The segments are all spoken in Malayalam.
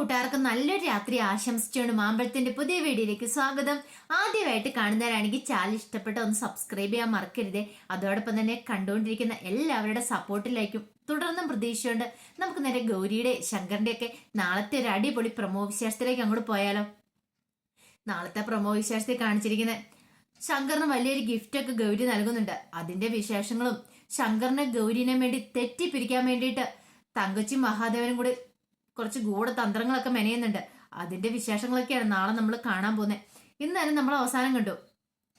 കൂട്ടുകാർക്ക് നല്ലൊരു രാത്രി ആശംസിച്ചുകൊണ്ട് മാമ്പഴത്തിന്റെ പുതിയ വീഡിയോയിലേക്ക് സ്വാഗതം. ആദ്യമായിട്ട് കാണുന്നവരാണെങ്കിൽ ചാനൽ ഇഷ്ടപ്പെട്ട ഒന്ന് സബ്സ്ക്രൈബ് ചെയ്യാൻ മറക്കരുത്. അതോടൊപ്പം തന്നെ കണ്ടുകൊണ്ടിരിക്കുന്ന എല്ലാവരുടെ സപ്പോർട്ടിലായിരിക്കും തുടർന്നും പ്രതീക്ഷയുണ്ട്. നമുക്ക് നേരെ ഗൗരിയുടെ ശങ്കറിന്റെ ഒക്കെ നാളത്തെ ഒരു അടിപൊളി പ്രമോ വിശേഷത്തിലേക്ക് അങ്ങോട്ട് പോയാലോ? നാളത്തെ പ്രമോ വിശേഷത്തിൽ കാണിച്ചിരിക്കുന്ന ശങ്കറിന് വലിയൊരു ഗിഫ്റ്റ് ഒക്കെ ഗൗരി നൽകുന്നുണ്ട്. അതിന്റെ വിശേഷങ്ങളും ശങ്കറിനെ ഗൗരിനെ വേണ്ടി തെറ്റിപ്പിരിക്കാൻ വേണ്ടിയിട്ട് തങ്കച്ചി മഹാദേവനും കൂടി കുറച്ച് ഗൂഢതന്ത്രങ്ങളൊക്കെ മെനയുന്നുണ്ട്. അതിന്റെ വിശേഷങ്ങളൊക്കെയാണ് നാളെ നമ്മൾ കാണാൻ പോകുന്നത് ഇന്നാലും നമ്മൾ അവസാനം കണ്ടു.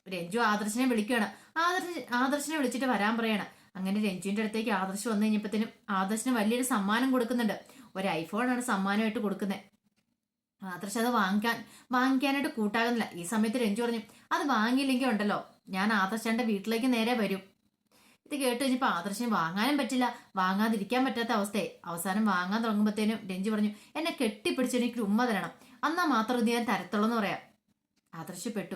രഞ്ജു ആദർശനെ വിളിക്കുകയാണ്. ആദർശ ആദർശനെ വിളിച്ചിട്ട് വരാൻ പറയാണ്. അങ്ങനെ രഞ്ജുവിന്റെ അടുത്തേക്ക് ആദർശ് വന്നു കഴിഞ്ഞപ്പോഴത്തേനും ആദർശന് വലിയൊരു സമ്മാനം കൊടുക്കുന്നുണ്ട്. ഒരു ഐഫോണാണ് സമ്മാനമായിട്ട് കൊടുക്കുന്നത് ആദർശ് അത് വാങ്ങിക്കാൻ വാങ്ങിക്കാനായിട്ട് കൂട്ടാകുന്നില്ല. ഈ സമയത്ത് രഞ്ജു പറഞ്ഞു അത് വാങ്ങിയില്ലെങ്കിൽ ഉണ്ടല്ലോ. ഞാൻ ആദർശന്റെ വീട്ടിലേക്ക് നേരെ വരും. ഇത് കേട്ട് കഴിഞ്ഞപ്പോൾ ആദർശം വാങ്ങാനും പറ്റില്ല. വാങ്ങാതിരിക്കാൻ പറ്റാത്ത അവസ്ഥയെ അവസാനം വാങ്ങാൻ തുടങ്ങുമ്പോഴത്തേനും രഞ്ജി പറഞ്ഞു എന്നെ കെട്ടിപ്പിടിച്ച് എനിക്ക് ഉമ്മ തരണം. അന്നാ മാത്രം ഇത് ഞാൻ തരത്തുള്ളൂ എന്ന് പറയാം. ആദർശപ്പെട്ടു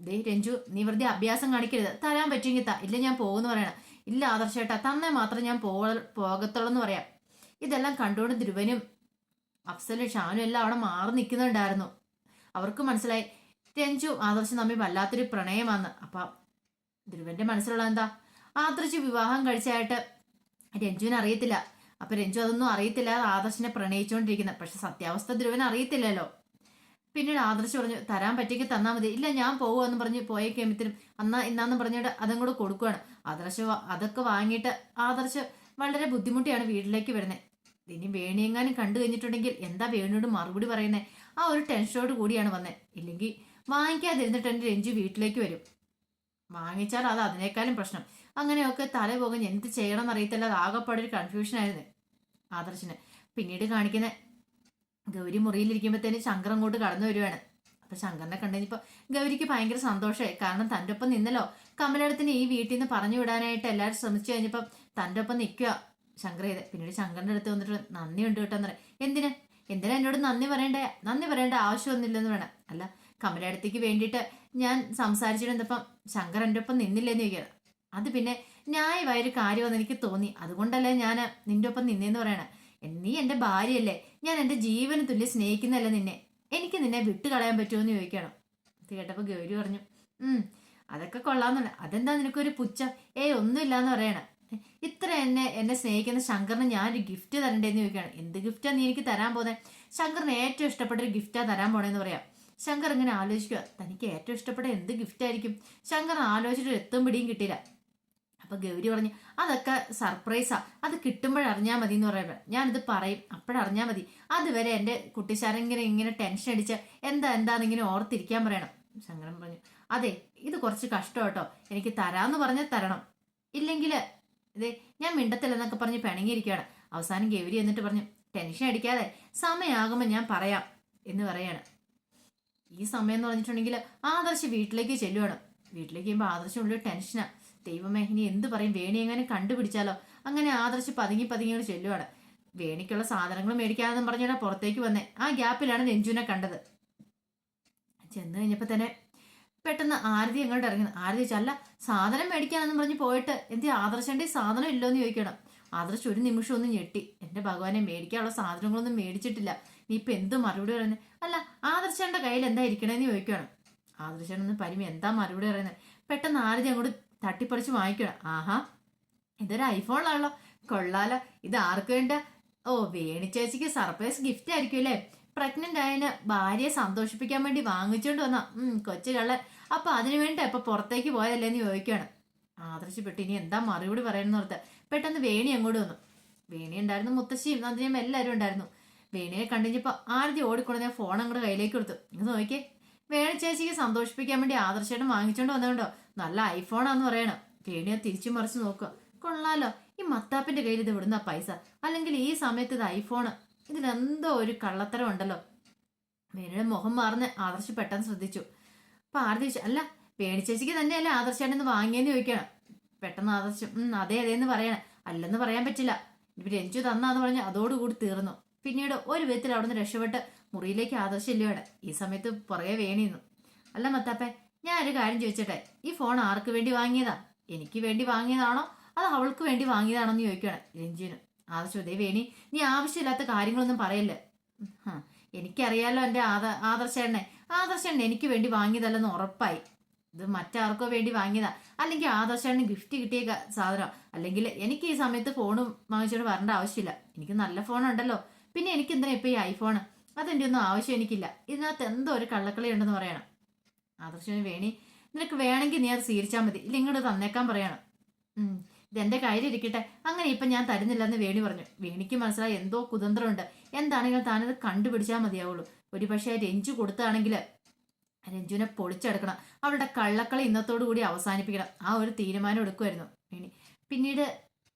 ദേ രഞ്ജു നീ വെറുതെ അഭ്യാസം കാണിക്കരുത്. തരാൻ പറ്റുമെങ്കിൽ താ. ഇല്ല ഞാൻ പോകുന്നു പറയണം. ഇല്ല ആദർശേട്ടാ തന്നെ മാത്രം ഞാൻ പോ പോകത്തുള്ളൂ പറയാം. ഇതെല്ലാം കണ്ടുകൊണ്ട് ധ്രുവനും അഫ്സലും ഷാനും എല്ലാം അവിടെ മാറി നിൽക്കുന്നുണ്ടായിരുന്നു. അവർക്ക് മനസ്സിലായി രഞ്ജു ആദർശം തമ്മിൽ വല്ലാത്തൊരു പ്രണയമാണ്. അപ്പം ധ്രുവന്റെ മനസ്സിലുള്ള എന്താ? ആദർശ് വിവാഹം കഴിച്ചായിട്ട് രഞ്ജുവിന് അറിയത്തില്ല. അപ്പൊ രഞ്ജു അതൊന്നും അറിയത്തില്ല ആദർശിനെ പ്രണയിച്ചുകൊണ്ടിരിക്കുന്നത് പക്ഷെ സത്യാവസ്ഥ ധ്രുവൻ അറിയത്തില്ലല്ലോ. പിന്നീട് ആദർശ് പറഞ്ഞു തരാൻ പറ്റിയെങ്കിൽ തന്നാൽ മതി. ഇല്ല ഞാൻ പോകുമെന്ന് പറഞ്ഞ് പോയ കേമത്തിനും അന്നാ ഇന്നാന്ന് പറഞ്ഞിട്ട് അതും കൂടെ കൊടുക്കുകയാണ് ആദർശ് അതൊക്കെ വാങ്ങിയിട്ട് ആദർശ് വളരെ ബുദ്ധിമുട്ടിയാണ് വീട്ടിലേക്ക് വരുന്നത് ഇനി വേണിയെങ്ങാനും കണ്ടു കഴിഞ്ഞിട്ടുണ്ടെങ്കിൽ എന്താ വേണിയോട് മറുപടി പറയുന്നത് ആ ഒരു ടെൻഷനോട് കൂടിയാണ് വന്നത് ഇല്ലെങ്കിൽ വാങ്ങിക്കാതിരുന്നിട്ട് എന്റെ രഞ്ജു വീട്ടിലേക്ക് വരും. വാങ്ങിച്ചാൽ അത് അതിനേക്കാളും പ്രശ്നം. അങ്ങനെയൊക്കെ തല പോകുന്ന എന്ത് ചെയ്യണം എന്നറിയത്തില്ല അത് ആകെപ്പാടെ ഒരു കൺഫ്യൂഷൻ ആയിരുന്നു ആദർശിന്. പിന്നീട് കാണിക്കുന്ന ഗൗരി മുറിയിലിരിക്കുമ്പോഴത്തേന് ശങ്കർ അങ്ങോട്ട് കടന്നു വരുവാണ്. അപ്പൊ ശങ്കറിനെ കണ്ടുകഴിഞ്ഞപ്പോ ഗൗരിക്ക് ഭയങ്കര സന്തോഷമായി. കാരണം തന്റെ ഒപ്പം നിന്നല്ലോ. കമലടത്തിന് ഈ വീട്ടിൽ നിന്ന് പറഞ്ഞു വിടാനായിട്ട് എല്ലാവരും ശ്രമിച്ചു കഴിഞ്ഞപ്പോൾ തന്റെ ഒപ്പം നിൽക്കുക ശങ്കർ ചെയ്ത്. പിന്നീട് ശങ്കറിന്റെ അടുത്ത് വന്നിട്ട് നന്ദിയുണ്ട് കേട്ടോ എന്ന് പറയും. എന്തിനാ? എന്തിനാ എന്നോട് നന്ദി പറയേണ്ട? നന്ദി പറയേണ്ട ആവശ്യമൊന്നുമില്ലെന്ന് വേണം അല്ല കമലടത്തേക്ക് വേണ്ടിയിട്ട് ഞാൻ സംസാരിച്ചിരുന്നപ്പം ശങ്കർ എന്റെ ഒപ്പം നിന്നില്ലെന്ന് ചോദിക്കുന്നത് അത് പിന്നെ ന്യായമായൊരു കാര്യമെന്ന് എനിക്ക് തോന്നി. അതുകൊണ്ടല്ലേ ഞാൻ നിന്റെ ഒപ്പം നിന്നേന്ന് പറയണേ. നീ എന്റെ ഭാര്യയല്ലേ. ഞാൻ എന്റെ ജീവന് തുല്യം സ്നേഹിക്കുന്നതല്ലേ നിന്നെ. എനിക്ക് നിന്നെ വിട്ടുകളയാൻ പറ്റുമോ എന്ന് ചോദിക്കണം ഇത് കേട്ടപ്പോൾ ഗൗരി പറഞ്ഞു അതൊക്കെ കൊള്ളാമെന്നുണ്ട് അതെന്താ നിനക്കൊരു പുച്ഛം? ഏയ് ഒന്നുമില്ല എന്ന് പറയണം. ഇത്ര എന്നെ എന്നെ സ്നേഹിക്കുന്ന ശങ്കറിന് ഞാനൊരു ഗിഫ്റ്റ് തരണ്ടേന്ന് ചോദിക്കുകയാണ്. എന്ത് ഗിഫ്റ്റാണ് നീ എനിക്ക് തരാൻ പോകുന്നത് ശങ്കറിന് ഏറ്റവും ഇഷ്ടപ്പെട്ട ഒരു ഗിഫ്റ്റാ തരാൻ പോണേന്ന് പറയാം. ശങ്കർ ഇങ്ങനെ ആലോചിക്കുക തനിക്ക് ഏറ്റവും ഇഷ്ടപ്പെട്ട എന്ത് ഗിഫ്റ്റ് ആയിരിക്കും? ശങ്കർ ആലോചിച്ചിട്ട് എത്തും പിടിയും കിട്ടിയില്ല. അപ്പൊ ഗൗരി പറഞ്ഞു അതൊക്കെ സർപ്രൈസാ അത് കിട്ടുമ്പോഴറിഞ്ഞാൽ മതി എന്ന് പറയുമ്പോൾ ഞാനിത് പറയും അപ്പോഴറിഞ്ഞാൽ മതി. അതുവരെ എന്റെ കുട്ടിശാരങ്ങനെ ഇങ്ങനെ ടെൻഷൻ അടിച്ച് എന്താ എന്താന്ന് ഇങ്ങനെ ഓർത്തിരിക്കാൻ പറയണം. ശങ്കരൻ പറഞ്ഞു അതെ ഇത് കുറച്ച് കഷ്ടം കേട്ടോ. എനിക്ക് തരാന്ന് പറഞ്ഞാൽ തരണം. ഇല്ലെങ്കിൽ ഇതേ ഞാൻ മിണ്ടത്തില്ലെന്നൊക്കെ പറഞ്ഞ് പിണങ്ങിയിരിക്കുകയാണ്. അവസാനം ഗൗരി എന്നിട്ട് പറഞ്ഞു ടെൻഷൻ അടിക്കാതെ സമയമാകുമ്പോൾ ഞാൻ പറയാം എന്ന് പറയാണ്. ഈ സമയം എന്ന് പറഞ്ഞിട്ടുണ്ടെങ്കിൽ ആദർശ് വീട്ടിലേക്ക് ചെല്ലുവാണ്. വീട്ടിലേക്ക് ചെയ്യുമ്പോൾ ആദർശം ഉള്ളൊരു ടെൻഷനാ. ദൈവമേ ഇനി എന്ത് പറയും? വേണി എങ്ങനെ കണ്ടുപിടിച്ചാലോ? അങ്ങനെ ആദർശ് പതുങ്ങി പതുങ്ങി അങ്ങോട്ട് ചെല്ലുവാണ്. വേണിക്കുള്ള സാധനങ്ങൾ മേടിക്കാമെന്നും പറഞ്ഞാൽ പുറത്തേക്ക് വന്നേ. ആ ഗ്യാപ്പിലാണ് രഞ്ജുവിനെ കണ്ടത്. ചെന്ന് കഴിഞ്ഞപ്പോൾ തന്നെ പെട്ടെന്ന് ആരതി അങ്ങോട്ട് ഇറങ്ങുന്നു ആരതി ചല്ല സാധനം മേടിക്കാനെന്നും പറഞ്ഞ് പോയിട്ട് എന്ത് ആദർശന്റെ സാധനം ഇല്ലോ എന്ന് ചോദിക്കണം ആദർശ് ഒരു നിമിഷം ഒന്ന് ഞെട്ടി. എന്റെ ഭഗവാനെ മേടിക്കാനുള്ള സാധനങ്ങളൊന്നും മേടിച്ചിട്ടില്ല. നീ ഇപ്പൊ എന്ത് മറുപടി പറയുന്നത് അല്ല ആദർശന്റെ കയ്യിൽ എന്താ ഇരിക്കണേന്ന് ചോദിക്കണം ആദർശനൊന്ന് പരിമി എന്താ മറുപടി പറയുന്നത് പെട്ടെന്ന് ആരതി അങ്ങോട്ട് തട്ടിപ്പറിച്ച് വാങ്ങിക്കണം ആഹാ ഇതൊരു ഐഫോണാണല്ലോ കൊള്ളാലോ. ഇത് ആർക്ക് വേണ്ട? ഓ വേണി ചേച്ചിക്ക് സർപ്രൈസ് ഗിഫ്റ്റ് ആയിരിക്കും അല്ലേ? പ്രഗ്നന്റ് ആയതിന് ഭാര്യയെ സന്തോഷിപ്പിക്കാൻ വേണ്ടി വാങ്ങിച്ചോണ്ട് വന്ന. കൊച്ചു കള്ളൻ. അപ്പൊ അതിനു വേണ്ടി ഇപ്പൊ പുറത്തേക്ക് പോയതല്ലേ എന്ന് ചോദിക്കുകയാണ്. ആദർശപ്പെട്ട് ഇനി എന്താ മറുപടി പറയണമെന്ന് ഓർത്ത് പെട്ടെന്ന് വേണി അങ്ങോട്ട് വന്നു. വേണി ഉണ്ടായിരുന്നു മുത്തശ്ശിയും നന്ദിനിയും എല്ലാവരും ഉണ്ടായിരുന്നു. വേണിയെ കണ്ടിഞ്ഞപ്പോൾ ഓടിക്കൊണ്ട് ഞാൻ ഫോൺ അങ്ങോട്ട് കയ്യിലേക്ക് കൊടുത്തു. ഇങ്ങ് നോക്കിയേ. വേണ ചേച്ചിക്ക് സന്തോഷിപ്പിക്കാൻ വേണ്ടി ആദർശേട്ടൻ വാങ്ങിച്ചോണ്ട് വന്നതുകൊണ്ടോ നല്ല ഐഫോണാന്ന് പറയണം. വേണിയെ തിരിച്ചു മറിച്ച് നോക്കുക കൊള്ളാലോ. ഈ മത്താപ്പിന്റെ കയ്യിൽ ഇത് വിടുന്ന പൈസ. അല്ലെങ്കിൽ ഈ സമയത്ത് ഇത് ഐഫോണ് ഇതിലെന്തോ ഒരു കള്ളത്തരം ഉണ്ടല്ലോ. വേണിയുടെ മുഖം മാറുന്ന ആദർശ് പെട്ടെന്ന് ശ്രദ്ധിച്ചു. അപ്പൊ ആരതി ചോദിച്ചു അല്ല വേണി ചേച്ചിക്ക് തന്നെയല്ലേ ആദർശേട്ടൻ വാങ്ങിയെന്ന് ചോദിക്കണം? പെട്ടെന്ന് ആദർശം അതെ അതെ അതേന്ന് പറയണം. അല്ലെന്ന് പറയാൻ പറ്റില്ല. ഇപ്പൊ രഞ്ജു തന്നാന്ന് പറഞ്ഞ് അതോടുകൂടി തീർന്നു. പിന്നീട് ഒരു വിധത്തിൽ അവിടുന്ന് രക്ഷപ്പെട്ട് മുറിയിലേക്ക് ആദർശം ഇല്ലയോടെ ഈ സമയത്ത് പുറകെ വേണിന്നു അല്ല മത്താപ്പെ ഞാൻ ഒരു കാര്യം ചോദിച്ചട്ടെ? ഈ ഫോൺ ആർക്ക് വേണ്ടി വാങ്ങിയതാ? എനിക്ക് വേണ്ടി വാങ്ങിയതാണോ? അത് അവൾക്ക് വേണ്ടി വാങ്ങിയതാണോ എന്ന് ചോദിക്കണം രഞ്ജുവിന് ദേ വേണി നീ ആവശ്യമില്ലാത്ത കാര്യങ്ങളൊന്നും പറയല്ലേ? എനിക്കറിയാലോ എന്റെ ആദ ആദർശേണ്ണെ. ആദർശേണ്ണ എനിക്ക് വേണ്ടി വാങ്ങിയതല്ലെന്ന് ഉറപ്പായി. ഇത് മറ്റാർക്കോ വേണ്ടി വാങ്ങിയതാ? അല്ലെങ്കിൽ ആദർശേണ്ണ ഗിഫ്റ്റ് കിട്ടിയ സാധനം? അല്ലെങ്കിൽ എനിക്ക് ഈ സമയത്ത് ഫോണും വാങ്ങിച്ചോണ്ട് വരേണ്ട ആവശ്യമില്ല. എനിക്ക് നല്ല ഫോൺ ഉണ്ടല്ലോ. പിന്നെ എനിക്ക് എന്തിനാ ഇപ്പൊ ഈ ഐഫോണ് അതെന്റെ ഒന്നും ആവശ്യം എനിക്കില്ല. ഇതിനകത്ത് എന്തോ ഒരു കള്ളക്കളി ഉണ്ടെന്ന് പറയണം. ആദർശന് വേണി നിനക്ക് വേണമെങ്കിൽ നീ അത് സ്വീകരിച്ചാൽ മതി. ഇല്ല ഇങ്ങോട്ട് തന്നേക്കാൻ പറയണം. ഇതെന്റെ കയ്യിൽ ഇരിക്കട്ടെ. അങ്ങനെ ഇപ്പൊ ഞാൻ തരുന്നില്ലെന്ന് വേണി പറഞ്ഞു. വേണിക്ക് മനസ്സിലായി എന്തോ കുതന്ത്രമുണ്ട്. എന്താണെങ്കിലും താനത് കണ്ടുപിടിച്ചാൽ മതിയാവുള്ളൂ. ഒരു പക്ഷേ രഞ്ജു കൊടുത്താണെങ്കിൽ രഞ്ജുവിനെ പൊളിച്ചെടുക്കണം. അവളുടെ കള്ളക്കളി ഇന്നത്തോടു കൂടി അവസാനിപ്പിക്കണം. ആ ഒരു തീരുമാനം എടുക്കുമായിരുന്നു വേണി. പിന്നീട്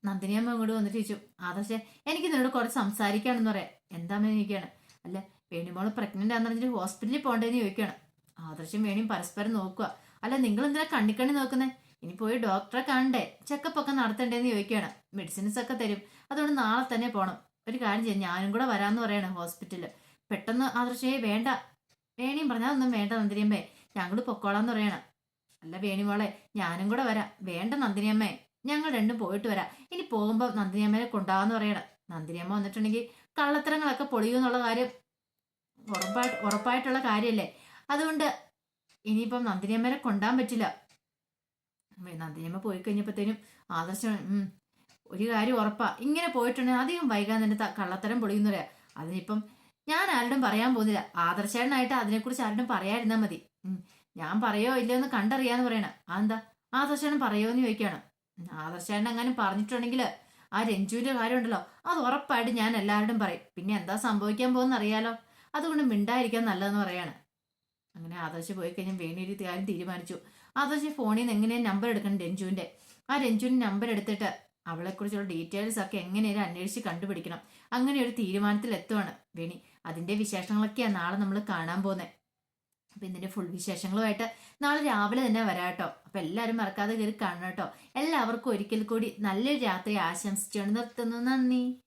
നന്ദിനിയമ്മ ഇങ്ങോട്ട് വന്നിട്ട് ചോദിച്ചു ആദർശേ എനിക്ക് നിന്നോട് കുറച്ച് സംസാരിക്കാണെന്ന് പറയാം. എന്താ ചോദിക്കുകയാണ്. അല്ല വേണിമോൾ പ്രഗ്നന്റ് ആണെന്ന് പറഞ്ഞിട്ട് ഹോസ്പിറ്റലിൽ പോകണ്ടേന്ന് ചോദിക്കുകയാണ്. ആദർശം വേണിയും പരസ്പരം നോക്കുക. അല്ല നിങ്ങൾ എന്തിനാ കണ്ണിക്കണ്ണി നോക്കുന്നേ? ഇനി പോയി ഡോക്ടറെ കാണണ്ടേ? ചെക്കപ്പ് ഒക്കെ നടത്തണ്ടേന്ന് ചോദിക്കുകയാണ്. മെഡിസിൻസ് ഒക്കെ തരും. അതുകൊണ്ട് നാളെ തന്നെ പോണം. ഒരു കാര്യം ചെയ്യാം. ഞാനും കൂടെ വരാമെന്ന് പറയണം ഹോസ്പിറ്റലിൽ പെട്ടെന്ന് ആദർശയെ വേണ്ട. വേണിയും പറഞ്ഞാൽ ഒന്നും വേണ്ട നന്ദിനിയമ്മേ ഞങ്ങൾ പൊക്കോളാന്ന് പറയണം. അല്ല വേണിമോളെ ഞാനും കൂടെ വരാം. വേണ്ട നന്ദിനിയമ്മേ ഞങ്ങൾ രണ്ടും പോയിട്ട് വരാം. ഇനി പോകുമ്പോൾ നന്ദിനിയമ്മനെ കൊണ്ടാന്ന് പറയണം. നന്ദിനിയമ്മ വന്നിട്ടുണ്ടെങ്കിൽ കള്ളത്തരങ്ങളൊക്കെ പൊളിയുമെന്നുള്ള കാര്യം ഉറപ്പായിട്ട് ഉറപ്പായിട്ടുള്ള കാര്യമല്ലേ അതുകൊണ്ട് ഇനിയിപ്പം നന്ദിനിയമ്മനെ കൊണ്ടാൻ പറ്റില്ല. നന്ദിനിയമ്മ പോയി കഴിഞ്ഞപ്പോഴത്തേനും ആദർശം ഒരു കാര്യം ഉറപ്പാ. ഇങ്ങനെ പോയിട്ടുണ്ടെങ്കിൽ അധികം വൈകാൻ തന്നെ കള്ളത്തരം പൊളിയുന്ന പറയാം. അതിനിപ്പം ഞാൻ ആരോടും പറയാൻ പോകുന്നില്ല. ആദർശേടനായിട്ട് അതിനെക്കുറിച്ച് ആരോടും പറയാതിരുന്നാൽ മതി. ഞാൻ പറയോ ഇല്ലയോ എന്ന് കണ്ടറിയാന്ന് പറയണം. അതെന്താ? ആദർശേടൻ പറയോ എന്ന് ചോദിക്കണം ഉം, അങ്ങനെ പറഞ്ഞിട്ടുണ്ടെങ്കിൽ ആ രഞ്ജുവിന്റെ കാര്യം ഉണ്ടല്ലോ അത് ഉറപ്പായിട്ട് ഞാൻ എല്ലാവരോടും പറയും. പിന്നെ എന്താ സംഭവിക്കാൻ പോകുന്ന അറിയാലോ അതുകൊണ്ട് മിണ്ടായിരിക്കാൻ നല്ലതെന്ന് പറയാണ്. അങ്ങനെ ആദർശ് പോയി കഴിഞ്ഞാൽ വേണിയൊരു കാര്യം തീരുമാനിച്ചു. ആദർശ് ഫോണിൽ നിന്ന് എങ്ങനെയാണ് നമ്പർ എടുക്കണം രഞ്ജുവിന്റെ? ആ രഞ്ജുവിന്റെ നമ്പർ എടുത്തിട്ട് അവളെക്കുറിച്ചുള്ള ഡീറ്റെയിൽസ് ഒക്കെ എങ്ങനെയും അന്വേഷിച്ച് കണ്ടുപിടിക്കണം. അങ്ങനെ ഒരു തീരുമാനത്തിൽ എത്തുവാണ് വേണി. അതിന്റെ വിശേഷങ്ങളൊക്കെയാണ് നാളെ നമ്മൾ കാണാൻ പോകുന്നത് അപ്പൊ ഇതിന്റെ ഫുൾ വിശേഷങ്ങളുമായിട്ട് നാളെ രാവിലെ തന്നെ വരാട്ടോ അപ്പൊ എല്ലാവരും മറക്കാതെ കയറി കാണണം കേട്ടോ. എല്ലാവർക്കും ഒരിക്കൽ കൂടി നല്ലൊരു രാത്രി ആശംസിച്ചുകൊണ്ട് നിർത്തുന്നു. നന്ദി.